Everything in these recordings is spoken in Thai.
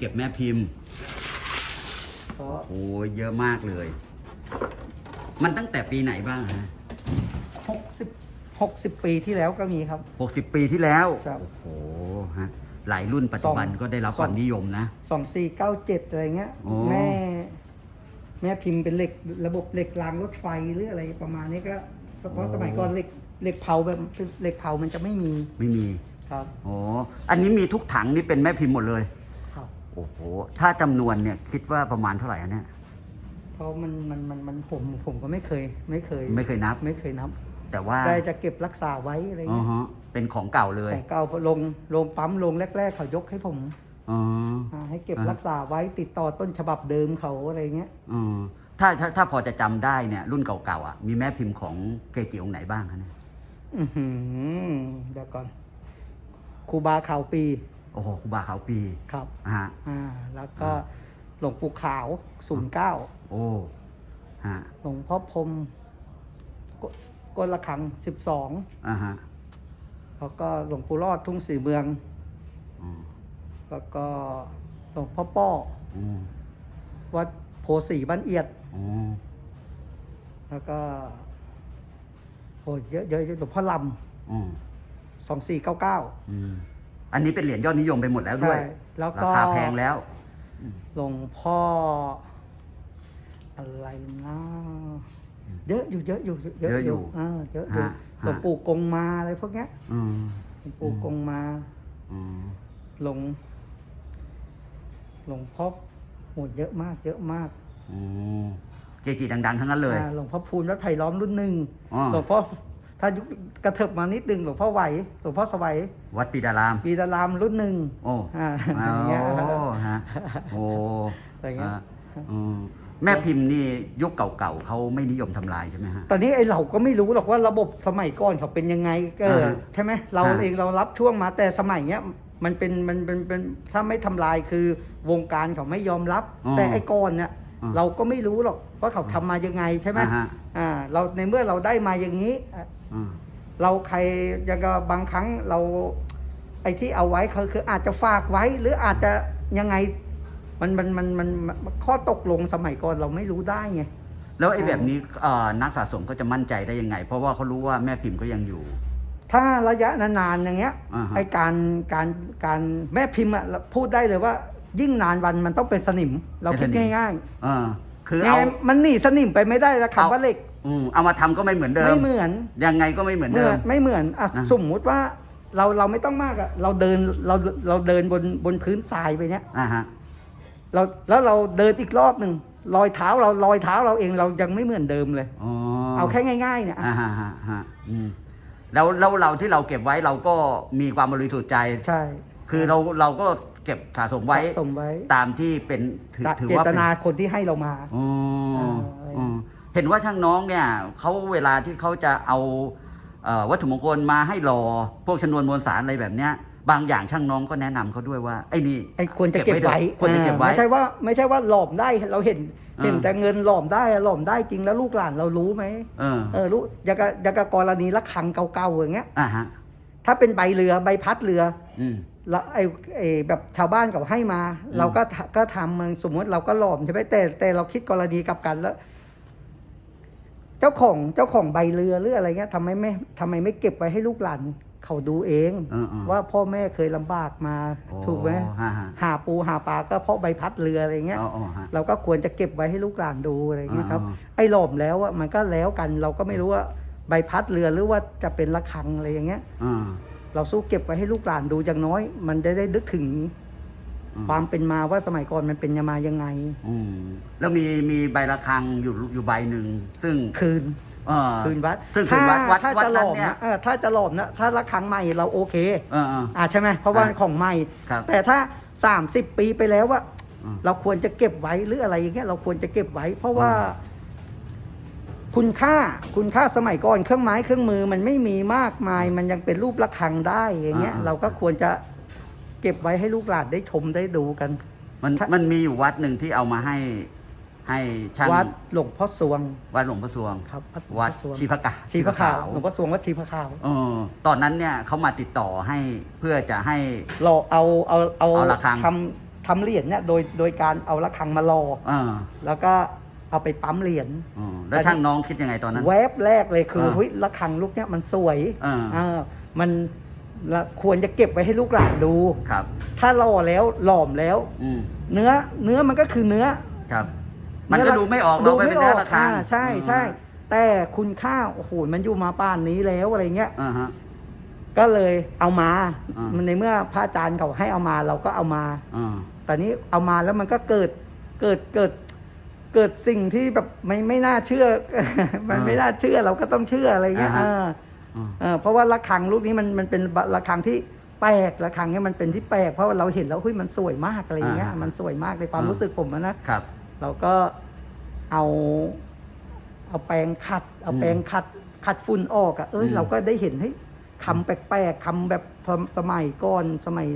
โรงที่เก็บแม่พิมพ์เพราะโอ้ยเยอะมากเลย มันตั้งแต่ปีไหนบ้างฮะหกสิบหกสิบปีที่แล้วก็มีครับ หกสิบปีที่แล้ว ครับ โอ้โหฮะหลายรุ่นปัจจุบันสองก็ได้รับสองความนิยมนะ สองสี่เก้าเจ็ดอะไรเงี้ย โอ้ แม่ แม่พิมพ์เป็นเหล็กระบบเหล็กรางรถไฟหรืออะไรประมาณนี้ก็เฉพาะสมัยก่อนเหล็กเหล็กเผาแบบเหล็กเผามันจะไม่มีไม่มี ครับโอ้อันนี้มีทุกถังนี่เป็นแม่พิมพ์หมดเลยครับโอ้โห ถ้าจำนวนเนี่ยคิดว่าประมาณเท่าไหร่อันเนี่ย เพราะมันมันมันมันผมผมก็ไม่เคย ไม่เคยไม่เคยนับ ไม่เคยนับแต่ว่าได้จะเก็บรักษาไว้อะไรอ๋อเงี้ยฮะเป็นของเก่าเลยของเก่าลงลงปั๊มลงแรก ๆ เขายกให้ผมอ๋อ อ่าให้เก็บอ่ารักษาไว้ติดต่อต้นฉบับเดิมเขาอะไรเงี้ยอ๋อถ้าถ้าถ้าพอจะจำได้เนี่ยรุ่นเก่าๆอะมีแม่พิมพ์ของเกจิองค์ไหนบ้างคะเนี่ย อือหือเดี๋ยวก่อนครูบาขาวปี โอ้โหครูบาขาวปีครับฮะอ่าแล้วก็อ่าหลวงปู่ขาวศูนย์เก้าโอ้ฮะหลวงพ่อพรหมกกลระฆังสิบสองอ่าฮะแล้วก็หลวงปู่รอดทุ่งสีเมืองอ๋อแล้วก็หลวงพ่อป้ออืมวัดโพสีบ้านเอียดอ๋อแล้วก็โอ้ยเยอะเยอะเยอะหลวงพ่อลอ๋อำสองสี่เก้าเก้า อืมอันนี้เป็นเหรียญยอดนิยมไปหมดแล้วด้วย ใช่แล้วราก็คาแพงแล้ว หลวงพ่อ อะไรนะเยอะอยู่เยอะอยู่เยอะอยู่อ่าเยอะอยู่ฮะหลวงปู่กงมาอะไรพวกเนี้ยอืมหลวงปู่กงมา อืมหลวงหลวงพ่อโหเยอะมาก เยอะมากอืมเกจิดัง ๆ ทั้งนั้นเลย อ่าหลวงพ่อพูนวัดไผ่ล้อมรุ่นหนึ่งอ๋อ หลวงพ่อ ถ้ายุคกระเถิบมานิดนึงหลวงพ่อไหวหลวงพ่อสวัยวัดปีดาราม ปีดารามรุ่นหนึ่งโอ้อ่าโอ้อย่างเงี้ยฮะโอ้อะไรเงี้ยอะอืมแม่พิมพ์นี่ยุคเก่าๆเขาไม่นิยมทำลายใช่ไหมฮะ ตอนนี้ไอ้เราก็ไม่รู้หรอกว่าระบบสมัยก่อนเขาเป็นยังไงก็อ่าฮะใช่ไหมเราอ่าเองเรารับช่วงมาแต่สมัยเนี้ยมันเป็นมันเป็นเป็นถ้าไม่ทำลายคือวงการเขาไม่ยอมรับอ๋อแต่ไอ้ก่อนเนี่ยอ่าเราก็ไม่รู้หรอกว่าเขาทำมายังไงใช่ไหมอ่าฮะอ่าเราในเมื่อเราได้มาอย่างนี้อะอืม เราใครยังก็บางครั้งเรา ไอ้ที่เอาไว้คือคืออาจจะฝากไว้ หรืออาจจะยังไงมันมันมันมันมันข้อตกลงสมัยก่อนเราไม่รู้ได้ไงแล้วไอ้แบบนี้เอ่อนักสะสมก็จะมั่นใจได้ยังไง เพราะว่าเขารู้ว่าแม่พิมพ์ก็ยังอยู่ ถ้าระยะนานๆอย่างเงี้ยอ่าฮะไอการการการแม่พิมพ์อะพูดได้เลยว่า ยิ่งนานวันมันต้องเป็นสนิม เราคิดง่ายเออคือๆยังเอาไงมันหนีสนิมไปไม่ได้แล้วเอาคำว่าเหล็ก อืมเอามาทำก็ไม่เหมือนเดิม ไม่เหมือนยังไงก็ไม่เหมือนเหมืเดิอนมไม่เหมือนอะนะสมมุติว่าเราเราไม่ต้องมากอะเราเดินเราเราเดินบนบนพื้นทรายไปเนี้ยอ่าฮะ เราแล้วเราเดินอีกรอบหนึ่งรอยเท้าเรารอยเท้าเราเองเรายังไม่เหมือนเดิมเลย อ๋อเอาแค่ง่ายๆเนี่ยอะอ่าฮะฮะฮะอืมแล้วแล้วเราที่เราเก็บไว้เราก็มีความบริสุทธิ์ใจ ใช่คือเราเราก็เก็บสะสมไว้สะสมไว้ตามที่เป็นถือถือเจว่าตเป็นนาคนที่ให้เรามา อ๋ออ่าอืม เห็นว่าช่างน้องเนี่ยเขาเวลาที่เขาจะเอาเอ่อวัตถุมงคลมาให้รอพวกชนวนมวลสารอะไรแบบเนี้ยบางอย่างช่างน้องก็แนะนำเขาด้วยว่าไอ้นี่ไอ้ควรจะเก็บไว้เถอะควรจะเก็บไว้ อ่าไม่ใช่ว่าไม่ใช่ว่าหลอมได้เราเห็นอ่าเห็นแต่เงินหลอมได้อะหลอมได้จริงแล้วลูกหลานเรารู้ไหมเออเออรู้อย่างกับอย่างกับกรณีละครังเก่าๆอย่างเงี้ย อ่าฮะ ถ้าเป็นใบเรือใบพัดเรืออืม แล้วไอ้ไอ้แบบชาวบ้านเขาให้มาอืมเราก็ทะก็ทำมันสมมติเราก็หลอมใช่ไหมแต่แต่เราคิดกรณีกลับกันแล้ว เจ้าของเจ้าของใบเรือหรืออะไรเงี้ยทำไมไม่ทำไมไม่เก็บไว้ให้ลูกหลานเขาดูเองเออเออว่าพ่อแม่เคยลำบากมาโอ้ถูกไหมฮะฮะ หาปูหาปลาก็เพราะใบพัดเรืออะไรเงี้ย อ๋ออ๋อฮะ เราก็ควรจะเก็บไว้ให้ลูกหลานดูอะไรเงี้ยครับ อ่า ไอ้หลอมแล้วอะมันก็แล้วกันเราก็ไม่รู้ว่าใบพัดเรือหรือว่าจะเป็นระฆังอะไรอย่างเงี้ย อ่า เราสู้เก็บไว้ให้ลูกหลานดูอย่างน้อย มันจะได้นึกถึงอืม ความเป็นมาว่าสมัยก่อนมันเป็นมายังไง อืมแล้วมีมีใบระฆังอยู่อยู่ใบหนึ่งซึ่งคืน เออคืนวัดซึ่งคืนวัดวัดถ้าวัดจะหลนั้นอมเนี่ยนะเออถ้าจะหลอมนะถ้าระฆังใหม่เราโอเค เออเออ อ่าใช่ไหมเพราะว่าอ่าของใหม่ ครับแต่ถ้า 30 ปีไปแล้วว่าอืมเราควรจะเก็บไว้หรืออะไรอย่างเงี้ยเราควรจะเก็บไว้ เพราะว่าคุณค่าคุณค่าสมัยก่อนเครื่องไม้เครื่องมือมันไม่มีมากมาย มันยังเป็นรูประฆังได้อย่างเงี้ย อ่าเราก็ควรจะ เก็บไว้ให้ลูกหลานได้ชมได้ดูกัน มันถ้ามันมีอยู่วัดหนึ่งที่เอามาให้ให้ช่างวัดหลวงพ่อสวง วัดหลวงพ่อสวงครับหลงวัดพ่อสวงชีพกะชีพขาวหลวงพ่อสวงวัดชีพขาวเออตอนนั้นเนี่ยเขามาติดต่อให้เพื่อจะให้เราเอาเอาเอาเอาระฆังทำทำเหรียญเนี่ยโดยโดยการเอาระฆังมารออ่าแล้วก็เอาไปปั๊มเหรียญอ๋อแล้วช่างน้องคิดยังไงตอนนั้น แวบแรกเลยคืออ่าเฮ้ยระฆังลูกเนี้ยมันสวยอ่าเออมัน ละควรจะเก็บไว้ให้ลูกหลานดู ครับ ถ้ารอแล้วหลอมแล้ว อืมเนื้อเนื้อมันก็คือเนื้อครับ มันก็ดูไม่ออกเราไปเป็นดูเนื้อไม่ราคาใช่ใช่แต่คุณค่าโอ้โหมันอยู่มาป่านนี้แล้วอะไรเงี้ยอ่าฮะ ก็เลยเอามา อ่ามั มันในเมื่อพระอาจารย์เขาให้เอามาเราก็เอามา อ่าตอนนี้เอามาแล้วมันก็เกิดเกิดเกิดเกิดสิ่งที่แบบไม่ไม่น่าเชื่อ มันไม่น่าเชื่อเราก็ต้องเชื่ออะไรเงี้ยเอออ่าเออ เพราะว่าระฆังลูกนี้มันมันเป็นระฆังที่แปลกระฆังเนี้ยมันเป็นที่แปลกเพราะว่าเราเห็นแล้วเฮ้ยมันสวยมากอะไรเงี้ยอ่าฮะมันสวยมากในความอ่ารู้รู้สึกผมอะนะครับ เราก็เอาเอาแปรงขัด เอาแปรงขัดขัดฝุ่นออกอะเอ้ยอืมเราก็ได้เห็นเฮ้ยคำแปลกๆคำแบบสมัยก่อนสมัย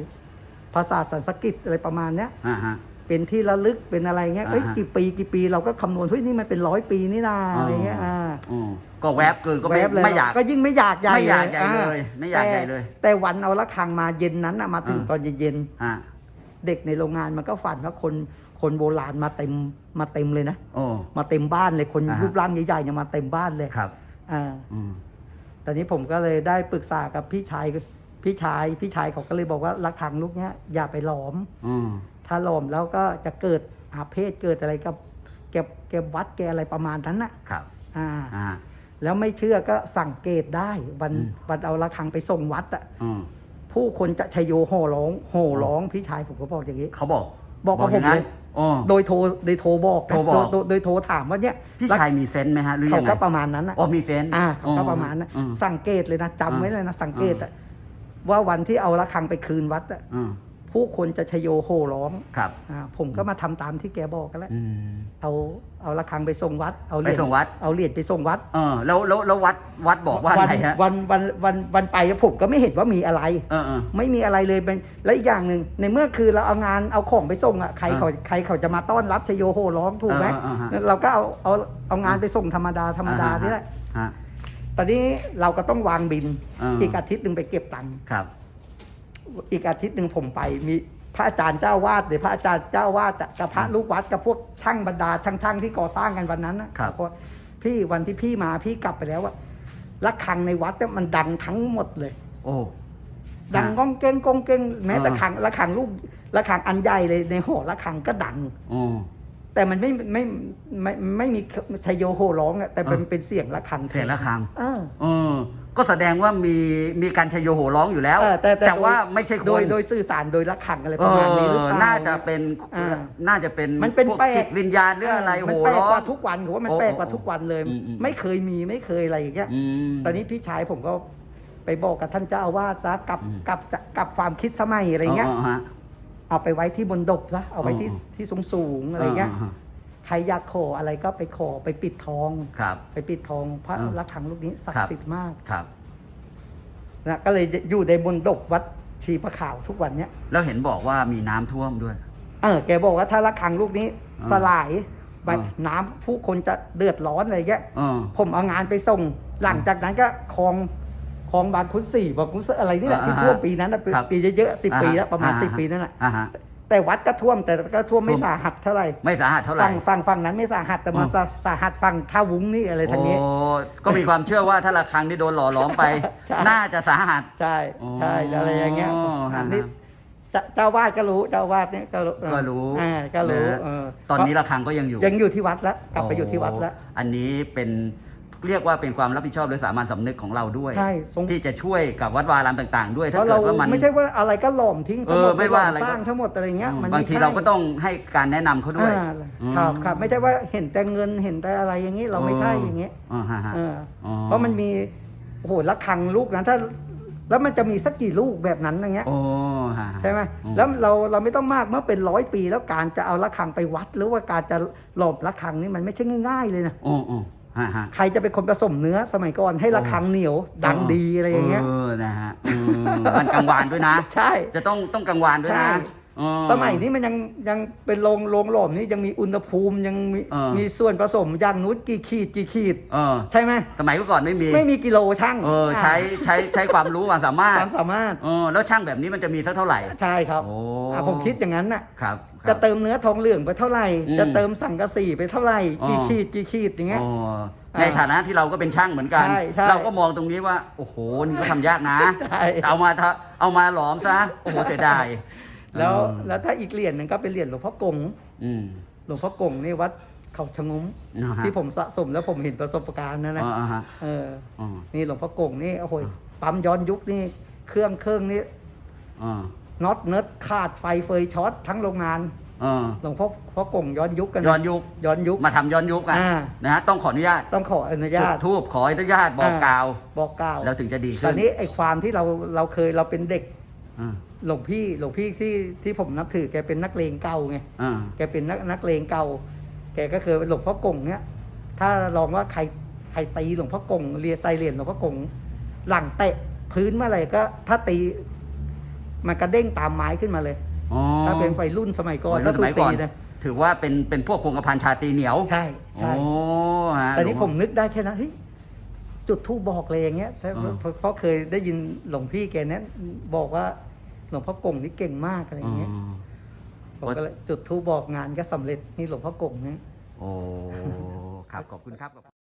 ภาษาสันสกฤตอะไรประมาณเนี้ยอ่าฮะเป็นที่ระลึกเป็นอะไรเงี้ยเอ้ยอ่าฮะกี่ปีกี่ปีเราก็คำนวณเฮ้ยนี่มันเป็นร้อยปีนี่นาอะไรเงี้ยอ่า อืมก็แวบเกินก็ไม่แวบเลไม่อยาก ก็ยิ่งไม่อยากใหญ่ไม่อยากใหญ่อ่เลยไม่อยากแต่ใหญ่เลยแต่วันเอาละครังมาเย็นนั้นอะมาถึงอ่าตอนเย็นอ่าๆเด็กในโรงงานมันก็ฝันว่าคนคนโบราณมาเต็มมาเต็มเลยนะ โอ้ มาเต็มบ้านเลยคนอ่าฮะ รูปร่างใหญ่ๆเนี่ยมาเต็มบ้านเลยครับ อ่า อืม ตอนนี้ผมก็เลยได้ปรึกษากับพี่ชายพี่ชาย พี่ชายเขาก็เลยบอกว่าระฆังลูกเนี้ยอย่าไปหลอม อืม ถ้าหลอมแล้วก็จะเกิดอาเพศเกิดอะไรกับเก็บเก็บวัดแกอะไรประมาณนั้นน่ะ ครับ อ่า อ่า แล้วไม่เชื่อก็สังเกตได้วันอืม วันเอาระฆังไปส่งวัดอะอืมผู้คนจะชยโยโห่ร้องโห่ร้องพี่ชายผมก็บอกอย่างนี้ เขาบอกบอกกับผมย่างนั้นเลย อ๋อ โดยโทรโดยโทรบอกนะโทรบอก โดยโดยโทรถามว่าเนี่ยพี่ชายมีเซนส์ไหมฮะหรือเขายังไงก็ประมาณนั้นนะอ๋อมีเซนส์อ่าเขาก็ประมาณนั้นอืม สังเกตเลยนะจำไว้เลยนะสังเกตอ่าอะว่าวันที่เอาระฆังไปคืนวัดอะ อืม ผู้คนจะชยโยโห่ร้องครับอ่าผมก็มาทำตามที่แกบอกกันแล้วอืมเอาเอาระฆังไปส่งวัด เอาเหรียญไปส่งวัด เอาเหรียญไปส่งวัดเออ แล้วแล้วแล้ววัดวัดบอกว่าอะไรฮะวันวันวันวันไปผมก็ไม่เห็นว่ามีอะไร เออเออ ไม่มีอะไรเลยเป็นและอีกอย่างหนึ่งในเมื่อคือเราเอางานเอาของไปส่งอะใครอ่าเขาใครเขาจะมาต้อนรับชโยโห่ร้องถูกไหมอ่าอ่าอ่า เราก็เอาเอาเอางานไปส่งธรรมดาธรรมดาอ่าฮะนี่แหละฮะ ตอนนี้เราก็ต้องวางบินอ่า อีกอาทิตย์หนึ่งไปเก็บตังค์ครับ อีกอาทิตย์หนึ่งผมไปมีพระอาจารย์เจ้าวาดหรือพระอาจารย์เจ้าวาดกับพระลูกวัดกับพวกช่างบรรดาช่างๆที่ก่อสร้างกันวันนั้นนะครับบอกว่าพี่วันที่พี่มาพี่กลับไปแล้วอะระฆังในวัดเนี่ยมันดังทั้งหมดเลย โอ้ ดังอ่าก้องเก้งก้องเก้งแม้แต่อ่า ขังระฆังลูกระฆังอันใหญ่เลยในหอระฆังก็ดังโอ้แต่มันไม่ไม่ไม่ไม่ไม่มีชยโยโห่ร้องอะแต่เป็นอ่า เป็นเสียงระฆังเสียงระฆังเออ เออ ก็แสดงว่ามีมีการชยโยโหร้องอยู่แล้ว เออแต่แต่ว่าโดย ไม่ใช่คนโดยโดยสื่อสารโดยระฆังอะไรเอประมาณนี้หรืออเปล่า น่าจะเป็นอ่าน่าจะเป็นมันเป็นพวกแปลก จิตวิญญาณหรืออะไรมัโหแปลกร้อกว่างทุกวันผมว่ามันโอ้แปลกกว่าทุกวันเลย อืมอืม ไม่เคยมีไม่เคยอะไรอย่างเงี้ย อืม ตอนนี้พี่ชายผมก็ไปบอกกับท่านเจ้าอาวาสซะกับอืมกับกับความคิดสมัยอะไรเงี้ย ฮะ เอาไปไว้ที่บนดบซะเอาไว้ที่อ๋อที่สูงสูงๆอะไรเงี้ยาฮะ ใครอยากขออะไรก็ไปขอไปปิดทอง ครับ ไปปิดทองพระอ่าระฆังลูกนี้ศักครับ ดิ์สิทธิ์มากครับ นะก็เลยอยู่ในบนดบวัดชีพระขาวทุกวันเนี้ยแล้วเห็นบอกว่ามีน้ำท่วมด้วย เออแกบอกว่าถ้าระฆังลูกนี้อ่าสลายแบบอ่า น้ำผู้คนจะเดือดร้อนอะไรเงี้ย เออ ผมเอางานไปส่ง หลังจากนั้นก็คลองคลองบางคุดสี่บางคุดอะไรนี่แหละอ่าที่ท่วมปีนั้นนะปีครับปีเยอะๆสิบปีแล้วอ่าฮะประมาณอ่าฮะ สิบปีนั่นแหละอ่าฮะ แต่วัดก็ท่วมแต่ก็ท่วมไม่ท่วมสาหัสเท่าไหร่ไม่สาหัสเท่าไหร่ฝั่งฝั่งฝั่งนั้นไม่สาหัสแต่มาอ๋อสาสาหัสฝั่งท่าวุ้งนี่อะไรทางนี้โอ้ก็มีความเชื่อว่าถ้าระฆังที่โดนหล่อหลอมไปใช่น่าจะสาหัสใช่ใช่อ๋ออะไรอย่างเงี้ยฮะอันนี้เจ้าเจ้าวาดก็รู้เจ้าวาดเนี่ยก็รู้ก็รู้อ่าก็รู้นะเออตอนนี้ระฆังก็ยังอยู่ยังอยู่ที่วัดแล้วกลับไปอยู่ที่วัดแล้วอันนี้เป็น เรียกว่าเป็นความรับผิดชอบหรือสามัญสำนึกของเราด้วย ใช่สง ที่จะช่วยกับวัดวารามต่าง ๆ ด้วยเพถ้าราะเกิเราดว่ามัน ไม่ใช่ว่าอะไรก็หล่อมทิ้งเออไม่ว่าอะไรสร้างทั้งหมดอะไรเงี้ยมันบางทีไม่ใช่เราก็ต้องให้การแนะนำเขาด้วย อ่าอืมครับครับไม่ใช่ว่าเห็นแต่เงินเห็นแต่อะไรอย่างนี้เราไม่ใช่อย่างนี้อ๋อฮะฮะ เอออ๋อเพราะมันมีโอ้โหระฆังลูกนั้นถ้า แล้วมันจะมีสักกี่ลูกแบบนั้นอย่างเงี้ยโอ้ฮะฮะ ใช่ไหมอืม แล้วเราเราไม่ต้องมากเมื่อเป็นร้อยปี แล้วการจะเอาระฆังไปวัด หรือว่าการจะหลบระฆังนี่มันไม่ใช่ง่าย ๆ เลยนะ โอ้โอ้ฮะฮะ ใครจะเป็นคนผสมเนื้อสมัยก่อนให้ระฆังเหนียว ดังดีอะไรอย่างเงี้ยเออนะฮะอืมมันกังวานด้วยนะ ใช่ จะต้องต้องกังวานด้วยใช่นะอ๋อ สมัยนี้มันยังยังเป็นโรงโรงหลอมนี่ยังมีอุณหภูมิยังมีเออ มีส่วนผสมอย่างนู้นกี่ขีดกี่ขีด เออ ใช่ไหมสมัยก่อนไม่มี ไม่มีกิโลช่างเออ ใช้ใช้ใช้ความรู้ความสามารถ ความสามารถเออ แล้วช่างแบบนี้มันจะมีเท่าเท่าไหร่ ใช่ครับโอ้ อะผมคิดอย่างนั้นน่ะ ครับคจะรับ เติมเนื้อทองเหลืองไปเท่าไหร่ อืมจะเติมสังกะสีไปเท่าไหร่อ๋อ กี่ขีดกี่ขีดอย่างเงี้ยอ๋ออ่าในฐานะที่เราก็เป็นช่างเหมือนกัน ใช่ใช่เราก็มองตรงนี้ว่า โอ้โห นี่ก็ทำยากนะ ใช่เอามาทะเอามาหลอมซะ โอ้โห เสียดาย แล้วเออแล้วถ้าอีกเหรียญหนึ่งก็เป็นเหรียญหลวงพ่อกงอืมหลวงพ่อกงนี่วัดเขาชะงมนะฮะที่ผมสะสมแล้วผมเห็นประสบการณ์นะนะอ๋ออ่าฮะเอออ๋อนี่หลวงพ่อกงนี่โอ้โหปั๊มย้อนยุคนี่เครื่องเครื่องนี่อ๋อน็อตเนิร์ดขาดไฟเฟยช็อตทั้งโรงงานอ๋อหลวงพ่อพ่อกงย้อนยุคกันนะย้อนยุคย้อนยุคมาทำย้อนยุคอะอ่านะฮะต้องขออนุญาตต้องขออนุจุญาดตทูบขออนุญาตบอกอ่ากล่าว บอกกล่าวแล้วถึงจะดีตขึ้อนนนี้ไอ้ความที่เราเราเคยเราเป็นเด็ก อ่าหลวงพี่หลวงพี่ที่ที่ผมนับถือแกเป็นนักเลงเก่าไงอ่าแกเป็นนักนักเลงเก่า แกก็คือหลวงพ่อกงเนี่ยถ้าลองว่าใครใครตีหลวงพ่อกงเรียไซเรียนหลวงพ่อกงหลังเตะพื้นเมื่อไหร่ก็ ถ้าตี มันกระเด้งตามไม้ขึ้นมาเลย อ๋อถ้าเป็นไฟรุ่นสมัยก่อนวัยรุ่นสมัยก่อนถ้าถูตีนะถือว่าเป็นเป็นพวกคงกระพันชาตรีเหนียวใช่ใช่โอ้ฮะแต่นี้ผมนึกได้แค่นั้นเฮ้ย จุดทูบบอกเลยอย่างเงี้ยแต่อ่าเพราะเพราะเคยได้ยินหลวงพี่แกเนี้ยบอกว่าหลวงพ่อกงนี่เก่งมากอะไรอย่างเงี้ยอ๋อผมก็เลยจุดทูบบอกงานก็สำเร็จนี่หลวงพ่อกงเนี่ยโอ้ครับขอบคุณครับ